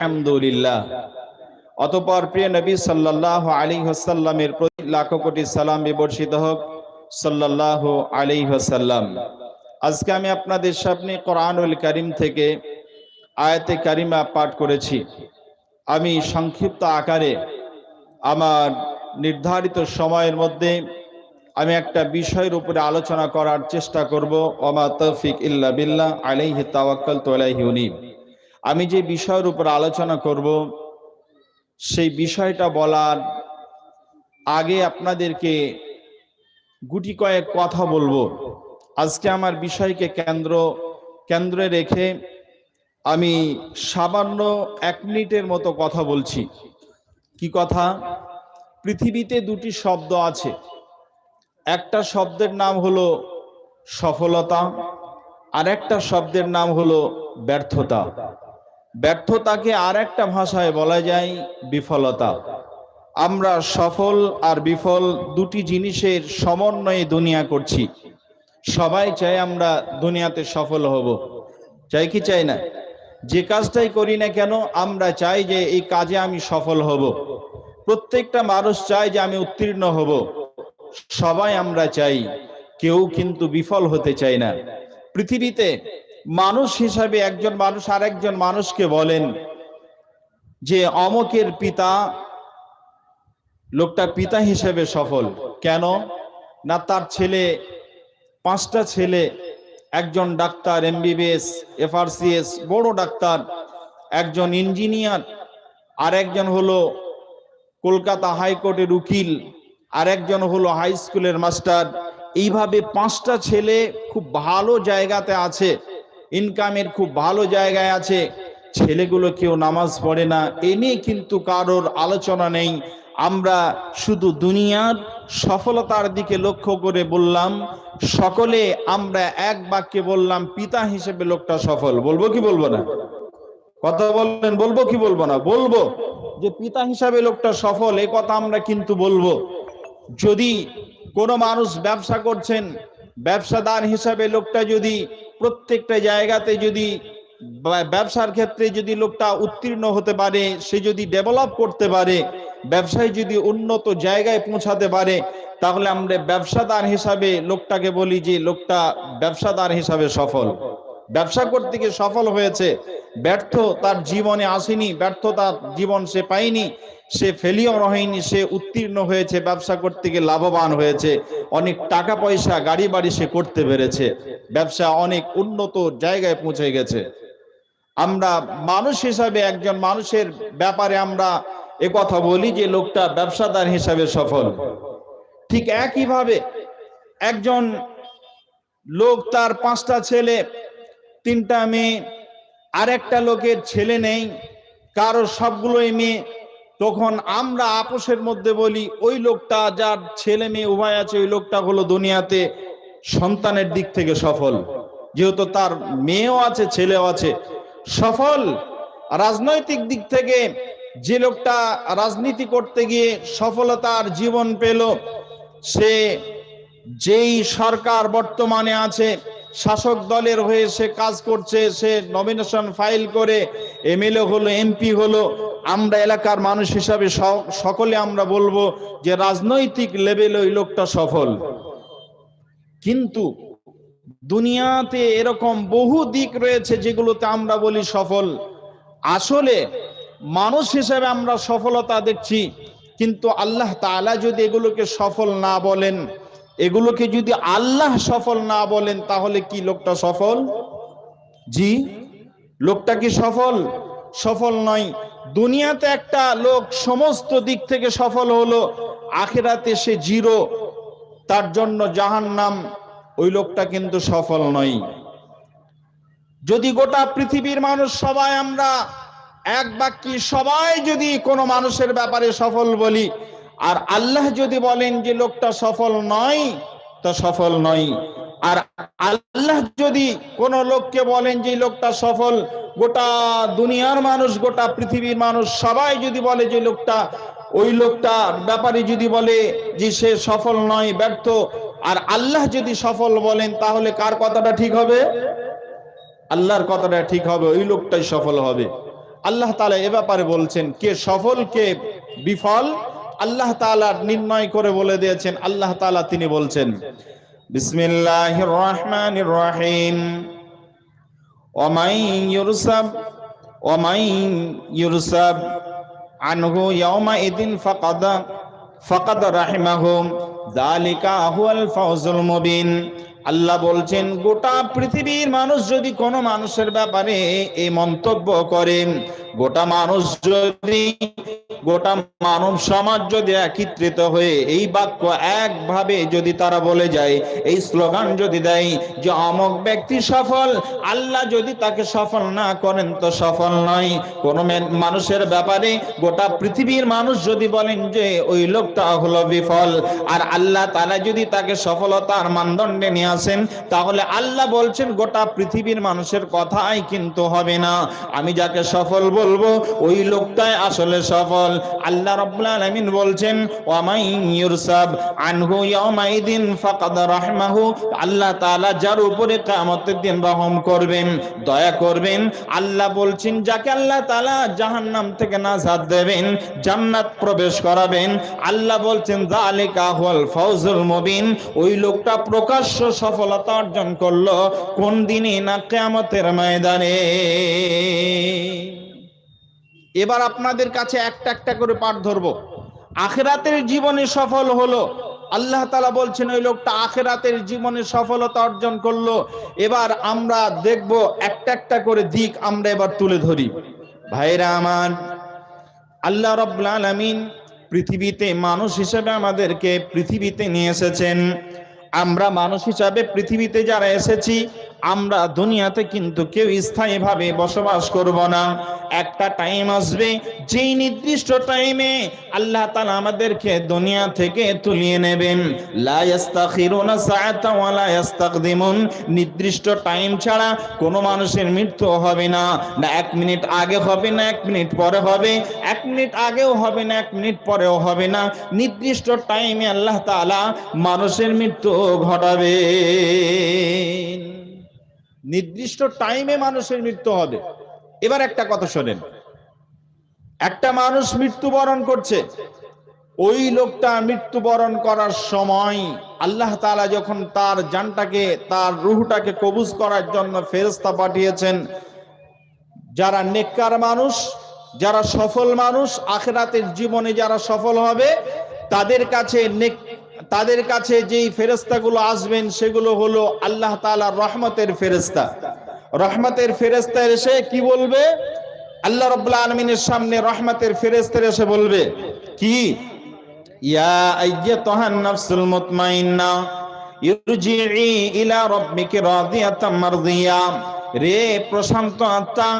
আলহামদুলিল্লাহ। অতপর প্রিয় নবী সাল্লাহ আলী হাসাল্লামের প্রতি লাখ কোটি সালাম বিবর্ষিত হোক। সাল্লাহ আলী হাসাল্লাম আজকে আমি আপনাদের সামনে কোরআনুল করিম থেকে আয়াতে কারিমা পাঠ করেছি। আমি সংক্ষিপ্ত আকারে আমার নির্ধারিত সময়ের মধ্যে আমি একটা বিষয়ের উপরে আলোচনা করার চেষ্টা করব। ওমা তৌফিক ইল্লা বিল্লাহ আলাইহি তাওয়াক্কাল তু আলাইহি উনীব। আমি যে বিষয়ের উপর আলোচনা করব, সেই বিষয়টা বলার আগে আপনাদেরকে গুটি কয়েক কথা বলব। আজকে আমার বিষয়কে কেন্দ্র, কেন্দ্রে রেখে আমি সামান্য এক মিনিটের মতো কথা বলছি। কি কথা? পৃথিবীতে দুটি শব্দ আছে। একটা শব্দের নাম হলো সফলতা আর একটা শব্দের নাম হলো ব্যর্থতা। ব্যর্থতাকে আর একটা ভাষায় বলা যায় বিফলতা। আমরা সফল আর বিফল দুটি জিনিসের সমন্বয়ে দুনিয়া করছি। সবাই চাই আমরা দুনিয়াতে সফল হব। চাই কি চাই না? যে কাজটাই করি না কেন, আমরা চাই যে এই কাজে আমি সফল হব। প্রত্যেকটা মানুষ চায় যে আমি উত্তীর্ণ হব। সবাই আমরা চাই, কেউ কিন্তু বিফল হতে চায় না। পৃথিবীতে মানুষ হিসাবে একজন মানুষ আর একজন মানুষকে বলেন যে অমকের পিতা লোকটা পিতা হিসেবে সফল। কেন? না তার ছেলে, পাঁচটা ছেলে, একজন ডাক্তার, এমবিবিএস, এফআরসিএস, বড় ডাক্তার, একজন ইঞ্জিনিয়ার আর একজন হলো কলকাতা হাইকোর্টের উকিল আর একজন হলো হাই স্কুলের মাস্টার। এইভাবে পাঁচটা ছেলে খুব ভালো জায়গাতে আছে। ইনকামের খুব ভালো জায়গায় আছে। ছেলেগুলো কেউ নামাজ পড়ে না, এ নিয়ে কিন্তু কারোর আলোচনা নেই। আমরা শুধু দুনিয়ার সফলতার দিকে লক্ষ্য করে বললাম, সকলে আমরা এক বাক্যে বললাম, পিতা হিসেবে লোকটা সফল। বলব কি বলব না? কথা বললেন, বলব কি বলব না? বলব যে পিতা হিসাবে লোকটা সফল এই কথা আমরা কিন্তু বলব। যদি কোনো মানুষ ব্যবসা করছেন, ব্যবসাদার হিসাবে লোকটা যদি প্রত্যেকটা জায়গাতে যদি ব্যবসার ক্ষেত্রে যদি লোকটা উত্তীর্ণ হতে পারে, সে যদি ডেভেলপ করতে পারে, ব্যবসায় যদি উন্নত জায়গায় পৌঁছাতে পারে, তাহলে আমরা ব্যবসাদার হিসাবে লোকটাকে বলি যে লোকটা ব্যবসাদার হিসাবে সফল। ব্যবসা করতে গিয়ে সফল হয়েছে। ব্যর্থ তার জীবনে আসেনি ব্যর্থতার জীবন সে পায়নি, সে ফেলিওর হয়নি, সে উত্তীর্ণ হয়েছে, ব্যবসা করতে গিয়ে লাভবান হয়েছে। অনেক টাকা পয়সা, গাড়ি বাড়ি সে করতে পেরেছে। ব্যবসা অনেক উন্নত জায়গায় পৌঁছে গেছে। আমরা মানুষ হিসাবে, একজন মানুষের ব্যাপারে আমরা এ কথা বলি যে লোকটা ব্যবসাদার হিসাবে সফল। ঠিক একইভাবে একজন লোক তার পাঁচটা ছেলে তিনটা মেয়ে আর একটা লোকের ছেলে নেই, কারও সবগুলোই মেয়ে। তখন আমরা আপোষের মধ্যে বলি, ওই লোকটা, যার ছেলে মেয়ে উভয় আছে, ওই লোকটা হলো দুনিয়াতে সন্তানের দিক থেকে সফল। যেহেতু তার মেয়েও আছে, ছেলেও আছে, সফল। রাজনৈতিক দিক থেকে যে লোকটা রাজনীতি করতে গিয়ে সফলতার জীবন পেল, সে যেই সরকার বর্তমানে আছে শাসক দলের হয়ে সে কাজ করছে, সে নমিনেশন ফাইল করে এমএলএ হলো এমপি হলো। আমরা এলাকার মানুষ হিসাবে সকলে আমরা বলব যে রাজনৈতিক লেভেলে ওই লোকটা সফল। কিন্তু দুনিয়াতে এরকম বহু দিক রয়েছে যেগুলোতে আমরা বলি সফল। আসলে মানুষ হিসেবে আমরা সফলতা দেখছি, কিন্তু আল্লাহ তাআলা যদি এগুলোকে সফল না বলেন এগুলোকে যদি আল্লাহ সফল না বলেন, তাহলে কি লোকটা সফল? জি, লোকটা কি সফল? সফল নয়। দুনিয়াতে একটা লোক সমস্ত দিক থেকে সফল হলো, আখেরাতে সে জিরো। তার জন্য জাহান নাম ওই লোকটা কিন্তু সফল নয়। যদি গোটা পৃথিবীর মানুষ, সবাই আমরা এক বাক্যি সবাই যদি কোনো মানুষের ব্যাপারে সফল বলি আর আল্লাহ যদি বলেন যে লোকটা সফল নয়, তা সফল নয়। আর আল্লাহ যদি কোন লোককে বলেন যে লোকটা সফল, গোটা দুনিয়ার মানুষ, গোটা পৃথিবীর মানুষ সবাই যদি বলে যে লোকটা, ওই লোকটা ব্যাপারে যদি বলে যে সে সফল নয়, ব্যর্থ, আর আল্লাহ যদি সফল বলেন, তাহলে কার কথাটা ঠিক হবে? আল্লাহর কথাটা ঠিক হবে, ওই লোকটাই সফল হবে। আল্লাহ তাআলা এ ব্যাপারে বলছেন, কে সফল, কে বিফল আল্লাহ তাআলা নির্ণয় করে বলে দিয়েছেন, আল্লাহ তাআলা তিনি বলছেন, বিসমিল্লাহির রহমানির রহিম। ইদিন আল্লাহ বলছেন, গোটা পৃথিবীর মানুষ যদি কোনো মানুষের ব্যাপারে এই মন্তব্য করেন গোটা মানুষ যদি গোটা মানব সমাজ যদি একত্রিত হয়ে এই বাক্য একভাবে যদি তারা বলে যায়, এই স্লোগান যদি দেয় যে অমক ব্যক্তি সফল, আল্লাহ যদি তাকে সফল না করেন তো সফল নয়। কোন মানুষের ব্যাপারে গোটা পৃথিবীর মানুষ যদি বলেন যে ওই লোকটা হলো বিফল, আর আল্লাহ তারা যদি তাকে সফলতার মানদণ্ডে নিয়ে আসেন, তাহলে আল্লাহ বলছেন গোটা পৃথিবীর মানুষের কথাই কিন্তু হবে না। আমি যাকে সফল বলব, ওই লোকটাই আসলে সফল। আল্লাহ রাব্বুল আলামিন বলছেন, ওয়ামাই ইউরসাব আনহু ইয়াউমাইদিন ফাকাদ রাহমাহু আল্লাহ তাআলা যার উপরে কিয়ামতের দিন রহম করবেন, দয়া করবেন, আল্লাহ বলছেন, যাকে আল্লাহ তাআলা জাহান্নাম থেকে নাজাত দেবেন, জান্নাত প্রবেশ করাবেন আল্লাহ বলছেন, যালিকা হুয়াল ফাউজুল মুবিন ওই লোকটা প্রকাশ্য সফলতা অর্জন করল, কোন দিনে না কিয়ামতের ময়দানে। এবার আপনাদের কাছে একটা একটা করে পাঠ ধরবো। আখেরাতের জীবনে সফল হলো। আল্লাহ তালা বলছেন, ওই লোকটা আখেরাতের জীবনে সফলতা অর্জন করল। এবার আমরা দেখব একটা একটা করে দিক আমরা এবার তুলে ধরি। ভাইরা আমার, আল্লাহ রব্বুল আলামিন পৃথিবীতে মানুষ হিসেবে আমাদেরকে পৃথিবীতে নিয়ে এসেছেন। আমরা মানুষ হিসাবে পৃথিবীতে যারা এসেছি আমরা দুনিয়াতে কিন্তু কেউ স্থায়ীভাবে বসবাস করব না। একটা টাইম আসবে, যেই নির্দিষ্ট টাইমে আল্লাহ তাআলা আমাদেরকে দুনিয়া থেকে তুলিয়ে নেবেন। নির্দিষ্ট টাইম ছাড়া কোনো মানুষের মৃত্যু হবে না। না এক মিনিট আগে হবে, না এক মিনিট পরে হবে। এক মিনিট আগেও হবে, না এক মিনিট পরেও হবে না। নির্দিষ্ট টাইমে আল্লাহ তাআলা মানুষের মৃত্যু ঘটাবে নির্দিষ্ট টাইমে মানুষের মৃত্যু হবে। এবার একটা কথা শোনেন। একটা মানুষ মৃত্যুবরণ করছে, ওই লোকটা মৃত্যুবরণ করার সময় আল্লাহ তাআলা যখন তার জানটাকে, তার রুহটাকে কবুজ করার জন্য ফেরস্তা পাঠিয়েছেন, যারা নেককার মানুষ, যারা সফল মানুষ, আখেরাতের জীবনে যারা সফল হবে, তাদের কাছে নেক তাদের কাছে যেই ফেরেস্তাগুলো আসবেন, সেগুলো হলো আল্লাহ তাআলার রহমতের ফেরেস্তা রহমতের ফেরেস্তা এসে কি বলবে? আল্লাহ রাব্বুল আলামিনের সামনে রহমতের ফেরেস্তা এসে বলবে, কি? ইয়া ইরজিই ইলা রাব্বিকি রাদিয়াতাম রে প্রশান্ত আত্মা,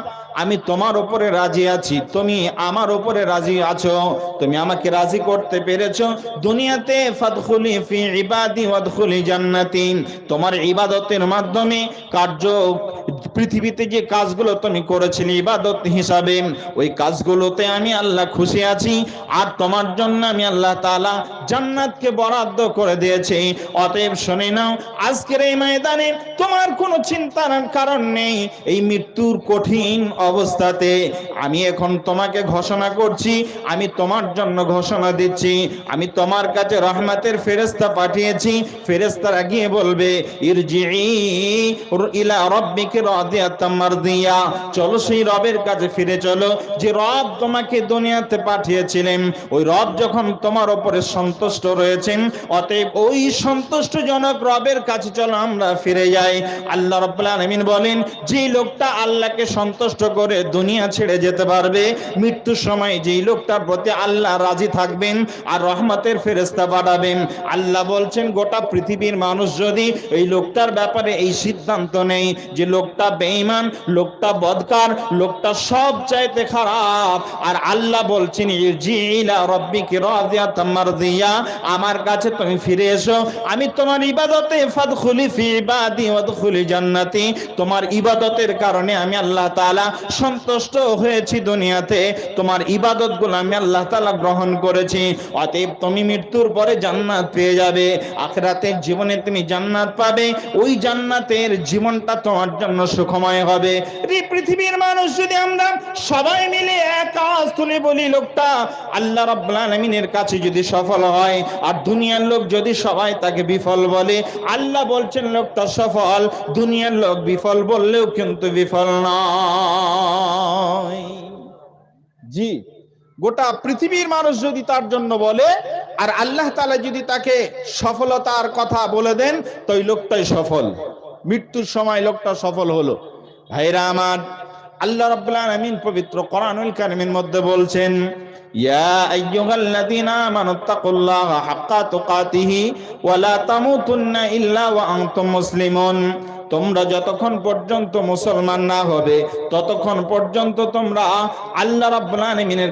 আমি তোমার উপরে রাজি আছি, তুমি আমার উপরে রাজি আছো, তুমি আমাকে রাজি করতে পেরেছ। দুনিয়াতে ফাদখুলি ফি ইবাদি ওয়াদখুলি জান্নাতি তোমার ইবাদতের মাধ্যমে কার্য, পৃথিবীতে যে কাজগুলো তুমি করেছিলে ইবাদত হিসাবে, ওই কাজগুলোতে আমি আল্লাহ খুশি আছি, আর তোমার জন্য আমি আল্লাহ তাআলা জান্নাতকে বরাদ্দ করে দিয়েছি। অতএব শুনে নাও, আজকের এই ময়দানে তোমার কোনো চিন্তার কারণ নেই। এই মৃত্যুর কঠিন অবস্থাতে আমি এখন তোমাকে ঘোষণা করছি, আমি তোমার জন্য ঘোষণা দিচ্ছি, আমি তোমার কাছে রহমতের ফেরেস্তা পাঠিয়েছি ফেরেস্তারা গিয়ে বলবে মারদিয়া। চলো সেই রবের কাছে ফিরে চলো, যে রব তোমাকে দুনিয়াতে পাঠিয়েছিলেন, ওই রব যখন তোমার উপরে সন্তুষ্ট রয়েছেন, অতএব ওই সন্তুষ্টজনক রবের কাছে চলো আমরা ফিরে যাই। আল্লাহ রাব্বুল আলামিন বলেন যে লোকটা আল্লাহকে সন্তুষ্ট করে দুনিয়া ছেড়ে যেতে পারবে, মৃত্যুর সময় যেই লোকটার প্রতি আল্লাহ রাজি থাকবেন আর রহমতের ফেরেস্তা বাড়াবেন। আল্লাহ বলছেন, গোটা পৃথিবীর মানুষ যদি এই লোকটার ব্যাপারে এই সিদ্ধান্ত নেই যে লোকটা বেঈমান, লোকটা বদকার, লোকটা সব চাইতে খারাপ, আর আল্লাহ বলছেন আমার কাছে তুমি ফিরে এসো, আমি তোমার ইবাদতে ফাদখুলি ফি ইবাদি ওয়াদখুলি জান্নাতি তোমার ইবাদতের কারণে আমি আল্লাহ তাআলা সন্তুষ্ট হয়েছি দুনিয়াতে। তোমার ইবাদতগুলো আমি আল্লাহ তাআলা গ্রহণ করেছি। অতএব তুমি মৃত্যুর পরে জান্নাত পেয়ে যাবে। আখরাতের জীবনে তুমি জান্নাত পাবে। ওই জান্নাতের জীবনটা তোমার জন্য সুখময় হবে। পৃথিবীর মানুষ যদি আমরা সবাই মিলে এক তুলে বলি, লোকটা আল্লাহ আলামিনের কাছে যদি সফল হয় আর দুনিয়ার লোক যদি সবাই তাকে বিফল বলে, আল্লাহ বলছেন, লোকটা সফল, দুনিয়ার লোক বিফল বললেও কিন্তু বিফল নয়। জি। গোটা পৃথিবীর মানুষ যদি তার জন্য বলে, আর আল্লাহ তাআলা যদি তাকে সফলতার কথা বলে দেন, তো ওই লোকটাই সফল। মৃত্যুর সময় লোকটা সফল হলো। ভাইরা আমার, আল্লাহ রাব্বুল পবিত্র কোরআনুল কারীমের মধ্যে বলছেন, ইয়া ইল্লা ওয়া মুসলিমুন। তোমরা যতক্ষণ পর্যন্ত মুসলমান না হবে, ততক্ষণ পর্যন্ত তোমরা আল্লাহ রাব্বুল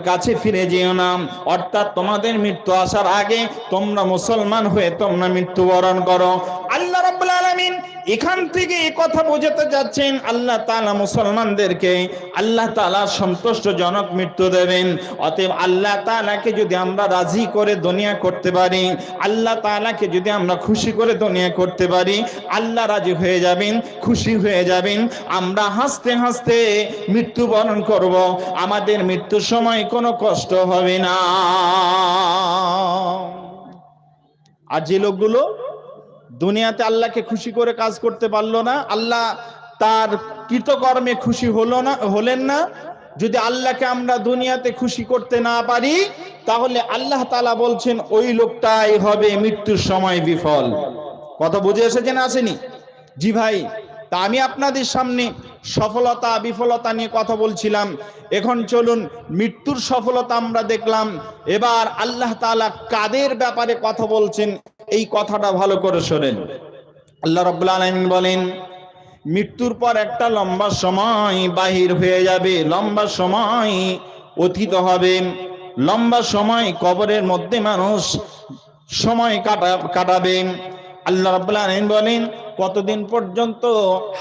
কাছে ফিরে যেও না। অর্থাৎ তোমাদের মৃত্যু আসার আগে তোমরা মুসলমান হয়ে তোমরা মৃত্যুবরণ করো। আল্লাহ রাব্বুল আলামিন এখান থেকে এই কথা বোঝাতে যাচ্ছেন, আল্লাহ তাআলা মুসলমানদেরকে আল্লাহ তাআলা সন্তুষ্টজনক মৃত্যু দেবেন। অতএব আল্লাহ তাআলাকে যদি আমরা রাজি করে দুনিয়া করতে পারি, আল্লাহ তাআলাকে যদি আমরা খুশি করে দুনিয়া করতে পারি, আল্লাহ রাজি হয়ে যাবেন, খুশি হয়ে যাবেন। আমরা হাসতে হাসতে মৃত্যুবরণ করব। আমাদের মৃত্যুর সময় কোনো কষ্ট হবে না। আর যে লোকগুলো দুনিয়াতে আল্লাহকে খুশি করে কাজ করতে পারল না, আল্লাহ তার কৃতকর্মে খুশি হলো না, হলেন না। যদি আল্লাহকে আমরা দুনিয়াতে খুশি করতে না পারি, তাহলে আল্লাহ তালা বলছেন, ওই লোকটাই হবে মৃত্যুর সময় বিফল। কথা বুঝে এসেছেন আসেনি? জি ভাই, তা আমি আপনাদের সামনে সফলতা, বিফলতা নিয়ে কথা বলছিলাম। এখন চলুন, মৃত্যুর সফলতা আমরা দেখলাম। এবার আল্লাহ তালা কাদের ব্যাপারে কথা বলছেন এই কথাটা ভালো করে শোনেন। আল্লাহ আলামিন বলেন, মৃত্যুর পর একটা লম্বা সময় বাহির হয়ে যাবে, লম্বা সময় অতীত হবে। লম্বা সময় কবরের মধ্যে মানুষ সময় কাটা, কাটাবে। আল্লাহ রব্লা বলেন কতদিন পর্যন্ত?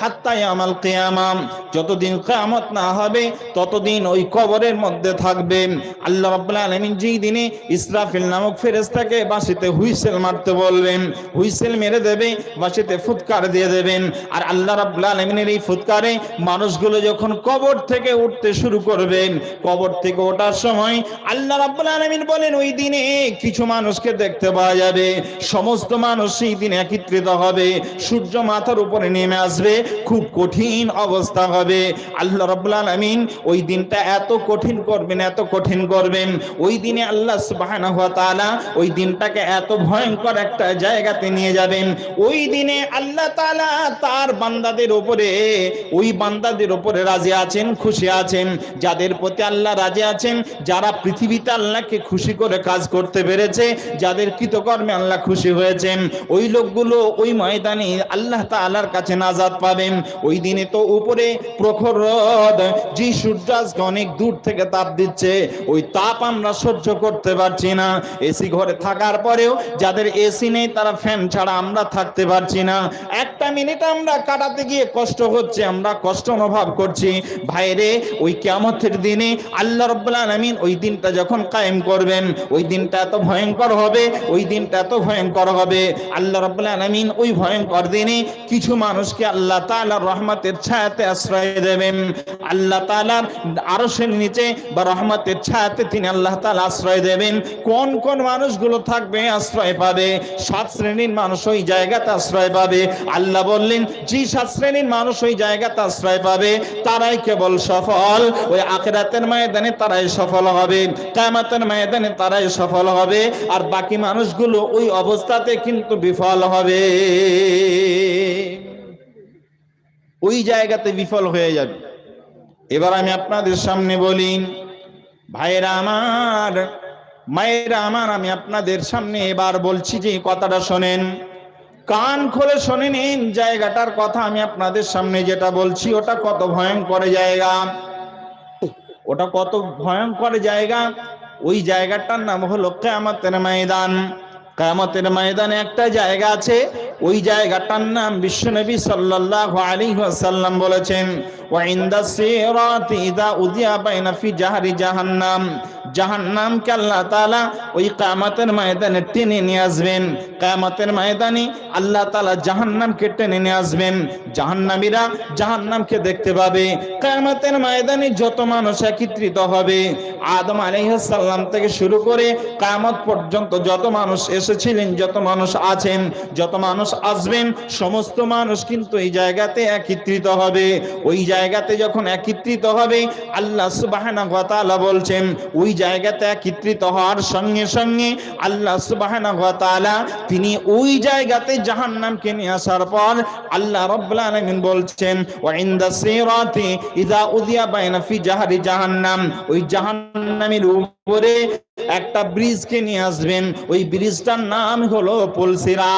হাত্তায় আমাল কেয়ামাম যতদিন কেয়ামত না হবে, ততদিন ওই কবরের মধ্যে থাকবে। আল্লাহ রাব্বুল আলামিন যেই দিনে ইসরাফিল নামক ফেরেশতাকে বাঁশিতে হুইসেল মারতে বলবেন, হুইসেল মেরে দেবে, বাঁশিতে ফুৎকার দিয়ে দেবেন। আর আল্লাহ রাব্বুল আলামিনের এই ফুৎকারে মানুষগুলো যখন কবর থেকে উঠতে শুরু করবেন, কবর থেকে ওঠার সময় আল্লাহ রাব্বুল আলামিন বলেন, ওই দিনে কিছু মানুষকে দেখতে পাওয়া যাবে, সমস্ত মানুষ সেই দিনে একত্রিত হবে, সূর্য মাথার উপরে নেমে আসবে, খুব কঠিন অবস্থা হবে। আল্লাহ রাব্বুল আলামিন ওই দিনটা এত কঠিন করবেন, এত কঠিন করবেন। ওই দিনে আল্লাহ ওয়া তাআলা ওই দিনটাকে এত ভয়ঙ্কর একটা জায়গাতে নিয়ে যাবেন। ওই দিনে আল্লাহ তাআলা তার বান্দাদের উপরে, ওই বান্দাদের উপরে রাজি আছেন, খুশি আছেন। যাদের প্রতি আল্লাহ রাজি আছেন, যারা পৃথিবীতে আল্লাহকে খুশি করে কাজ করতে পেরেছে, যাদের কৃতকর্মে আল্লাহ খুশি হয়েছেন। ওই লোকগুলো ওই ময়দানে আল্লাহ তাআলার কাছে নাজাত পাবেন। ওই দিনে তো উপরে প্রখর রোদ যে সূর্য আজকে অনেক দূর থেকে তাপ দিচ্ছে। ওই তাপ আমরা সহ্য করতে পারছি না। এসি ঘরে থাকার পরেও যাদের এসি নেই তারা ফ্যান ছাড়া আমরা থাকতে পারছি না। একটা মিনিট আমরা কাটাতে গিয়ে কষ্ট হচ্ছে, আমরা কষ্ট অনুভব করছি। ভাইরে, ওই কিয়ামতের দিনে আল্লাহ রাব্বুল আলামিন ওই দিনটা যখন কায়েম করবেন, ওই দিনটা এত ভয়ঙ্কর হবে, ওই দিনটা এত ভয়ঙ্কর হবে। আল্লাহ রাব্বুল আলামিন ওই ভয়ঙ্কর দিনে কিছু মানুষকে আল্লাহ তাআলার রহমতের ছায়াতে আশ্রয় দেবেন। আল্লাহ তাআলার আরশের নিচে বা রহমতের ছায়াতে তিনি আল্লাহ তাআলা আশ্রয় দেবেন। কোন কোন মানুষগুলো থাকবে, আশ্রয় পাবে? সাত শ্রেণির মানুষ ওই জায়গাতে আশ্রয় পাবে। আল্লাহ বললেন, যে সাত শ্রেণির মানুষ ওই জায়গাতে আশ্রয় পাবে, তারাই কেবল সফল। ওই আখেরাতের ময়দানে তারাই সফল হবে। কিয়ামতের ময়দানে তারাই সফল হবে। আর বাকি মানুষগুলো ওই অবস্থাতে কিন্তু বিফল হবে। ওই জায়গাতে বিফল হয়ে যাবে। এবার আমি আপনাদের সামনে বলি ভাইরা আমার, মায়েরা আমার, আমি আপনাদের সামনে এবার বলছি যে কথাটা শোনেন। কান খুলে শোনেন নিন, জায়গাটার কথা আমি আপনাদের সামনে যেটা বলছি, ওটা কত ভয়ঙ্কর জায়গা। ওটা কত ভয়ঙ্কর জায়গা। ওই জায়গাটার নাম হলো কেয়ামতের ময়দান। কেয়ামতের ময়দানে একটা জায়গা আছে, ওই জায়গাটার নাম বিশ্বনবী সাল্লাল্লাহু আলাইহি ওয়াসাল্লাম বলেছেন ওয়া ইনদা সিরাতি ইদা উদিয়া বাইনা ফি জাহরি জাহান্নাম। জাহান্নামকে আল্লাহ তাআলা ওই কিয়ামতের ময়দানে টেনে নিয়ে আসবেন। কিয়ামতের ময়দানে আল্লাহ তাআলা জাহান্নামকে টেনে নিয়ে আসবেন। জাহান্নামীরা জাহান্নামকে দেখতে পাবে। কিয়ামতের ময়দানে যত মানুষ একত্রিত হবে, আদম আলাইহিস সালাম থেকে শুরু করে কিয়ামত পর্যন্ত যত মানুষ এসেছিলেন যত মানুষ আছেন, যত মানুষ আসবেন, সমস্ত মানুষ কিন্তু এই জায়গাতে একত্রিত হবে। ওই জায়গাতে যখন একত্রিত হবে, আল্লাহ সুবহানাহু ওয়া তাআলা বলছেন, ওই জায়গাতে একত্রিত হওয়ার সঙ্গে সঙ্গে আল্লাহ সুবহানাহু ওয়া তাআলা তিনি ওই জায়গাতে জাহান্নামকে নিয়ে আসার পর আল্লাহ রাব্বুল আলামিন বলছেন, ওয়া ইনদা সিরাতি ইযা উদিয়া বাইনা ফি জাহারি জাহান্নাম। ওই জাহান্নামের উপরে একটা ব্রিজকে নিয়ে আসবেন ওই ব্রিজটার নাম হলো পুলসিরা।